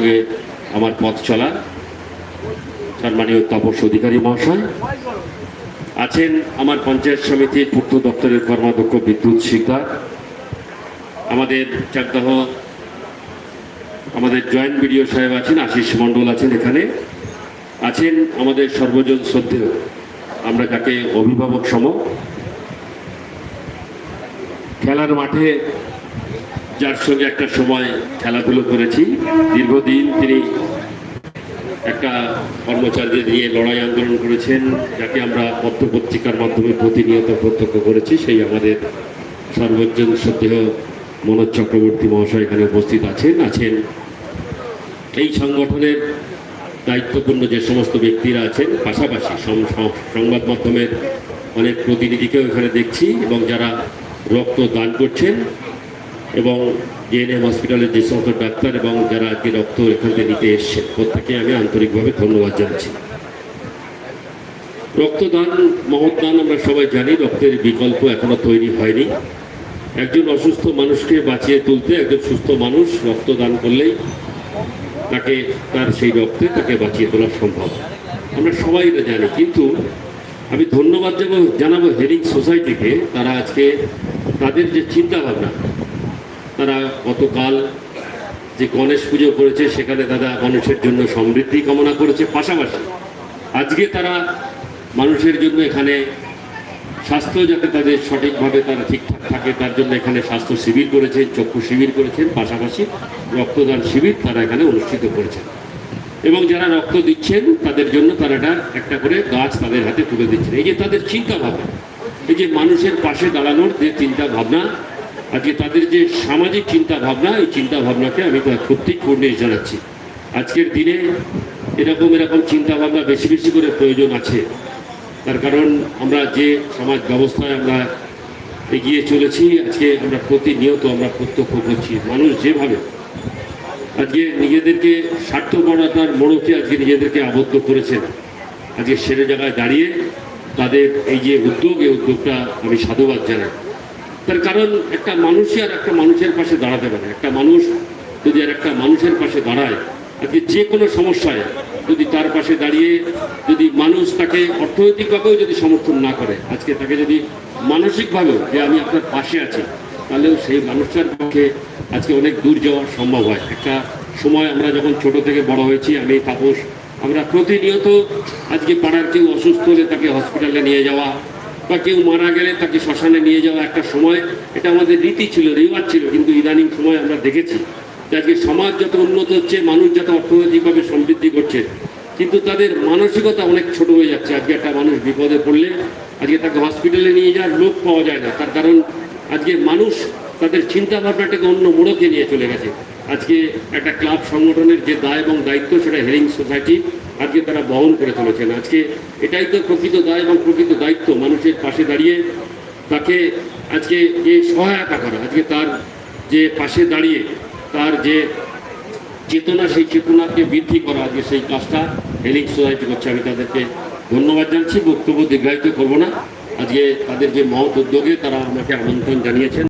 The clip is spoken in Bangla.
সঙ্গে আমার পথ চলা। সম্মানীয় তাপস অধিকারী মহাশয়। আছেন আমার পঞ্চায়েত সমিতির পূর্ত দপ্তরের কর্মাধ্যক্ষ বিদ্যুৎ শিকদার। আমাদের চাকদাহ, আমাদের জয়েন্ট বিডিও সাহেব আছেন, আশিস মণ্ডল আছেন এখানে। আছেন আমাদের সর্বজন শ্রদ্ধেয়। আমরা যাকে অভিভাবক সম। খেলার মাঠে যার সঙ্গে একটা সময় খেলাধুলো করেছি। দীর্ঘদিন তিনি একটা কর্মচারীদের নিয়ে লড়াই আন্দোলন করেছেন, যাকে আমরা পত্র পত্রিকার মাধ্যমে প্রতিনিয়ত প্রত্যক্ষ করেছি। সেই আমাদের সর্বজন শ্রদ্ধেয় মনোজ চক্রবর্তী মহাশয় এখানে উপস্থিত আছেন আছেন। এই সংগঠনের দায়িত্বপূর্ণ যে সমস্ত ব্যক্তিরা আছেন, পাশাপাশি সংবাদ মাধ্যমের অনেক প্রতিনিধিকেও এখানে দেখছি এবং যারা রক্ত দান করছেন এবং জেএনএম হসপিটালের যে সমস্ত ডাক্তার এবং যারা আজকে রক্ত এখান থেকে নিতে এসছেন প্রত্যেকে আমি আন্তরিকভাবে ধন্যবাদ জানাচ্ছি। রক্তদান, মহৎদান আমরা সবাই জানি, রক্তের বিকল্প এখনও তৈরি হয়নি। একজন অসুস্থ মানুষকে বাঁচিয়ে তুলতে, একজন সুস্থ মানুষ রক্তদান করলেই তাকে, তার সেই রক্তে তাকে বাঁচিয়ে তোলা সম্ভব। আমরা সবাই এটা জানি, কিন্তু আমি ধন্যবাদ জানাব হেরিং সোসাইটিকে তারা আজকে তাদের যে চিন্তা তারা গতকাল যে গণেশ পুজো করেছে, সেখানে তারা মানুষের জন্য সমৃদ্ধি কামনা করেছে। পাশাপাশি আজকে তারা মানুষের জন্য এখানে স্বাস্থ্য যাতে তাদের সঠিকভাবে তারা ঠিকঠাক থাকে, তার জন্য এখানে স্বাস্থ্য শিবির করেছেন, চক্ষু শিবির করেছেন, পাশাপাশি রক্তদান শিবির তারা এখানে অনুষ্ঠিত করেছেন। এবং যারা রক্ত দিচ্ছেন, তাদের জন্য তারা একটা একটা করে গাছ তাদের হাতে তুলে দিচ্ছেন। এই যে তাদের চিন্তা ভাবনা এই যে মানুষের পাশে দাঁড়ানোর যে চিন্তা ভাবনা আজকে তাদের যে সামাজিক চিন্তা ভাবনা এই চিন্তা ভাবনাকে আমি সত্যি কুর্নিশ জানাচ্ছি। আজকের দিনে এরকম এরকম চিন্তা ভাবনা বেশি বেশি করে প্রয়োজন আছে। তার কারণ আমরা যে সমাজ ব্যবস্থায় আমরা এগিয়ে চলেছি, আজকে আমরা প্রতিনিয়ত আমরা প্রত্যক্ষ করছি। মানুষ যেভাবে আজকে নিজেদেরকে স্বার্থপরতার মোড়কে আজকে নিজেদেরকে আবদ্ধ করেছেন আজকে সেরে জায়গায় দাঁড়িয়ে তাদের এই যে উদ্যোগ, এই উদ্যোগটা আমি সাধুবাদ জানাই। তার কারণ একটা মানুষই আর একটা মানুষের পাশে দাঁড়াতে পারে। একটা মানুষ যদি আর একটা মানুষের পাশে দাঁড়ায় আজকে যে কোনো সমস্যায় যদি তার পাশে দাঁড়িয়ে যদি মানুষ তাকে অর্থনৈতিকভাবেও যদি সমর্থন না করে, আজকে তাকে যদি মানসিকভাবেও যে আমি আপনার পাশে আছি, তাহলেও সেই মানুষটার পক্ষে আজকে অনেক দূর যাওয়া সম্ভব হয়। একটা সময় আমরা যখন ছোট থেকে বড় হয়েছি, আমি, তাপস, আমরা প্রতিনিয়ত আজকে পাড়ার কেউ অসুস্থ হলে তাকে হসপিটালে নিয়ে যাওয়া বা কেউ মারা গেলে তাকে শ্মশানে নিয়ে যাওয়া একটা সময়, এটা আমাদের রীতি ছিল, রেওয়াজ ছিল, কিন্তু ইদানিং সময় আমরা দেখেছি। যে আজকে সমাজ যত উন্নত হচ্ছে, মানুষ যত অর্থনৈতিকভাবে সমৃদ্ধি করছে, কিন্তু তাদের মানসিকতা অনেক ছোট হয়ে যাচ্ছে। আজকে একটা মানুষ বিপদে পড়লে, আজকে তাকে হসপিটালে নিয়ে যাওয়ার লোক পাওয়া যায় না। তার কারণ, আজকে মানুষ তাদের চিন্তাভাবনাটাকে অন্য মোড়কে নিয়ে চলে গেছে। আজকে একটা ক্লাব সংগঠনের যে দায় এবং দায়িত্ব, সেটা হেরিং সোসাইটি আজকে তারা বহন করে চলেছেন। আজকে এটাই তো প্রকৃত দায় এবং প্রকৃত দায়িত্ব, মানুষের পাশে দাঁড়িয়ে তাকে আজকে যে সহায়তা করা, আজকে তার যে পাশে দাঁড়িয়ে তার যে চেতনা, সেই চেতনাকে বৃদ্ধি করা, আজকে সেই কাজটা হেলিং সোসাইটি করছে। আমি তাদেরকে ধন্যবাদ জানাচ্ছি, বক্তব্য দীর্ঘায়িত করব না। আজকে তাদের যে মহৎ উদ্যোগে তারা আমাকে আমন্ত্রণ জানিয়েছেন।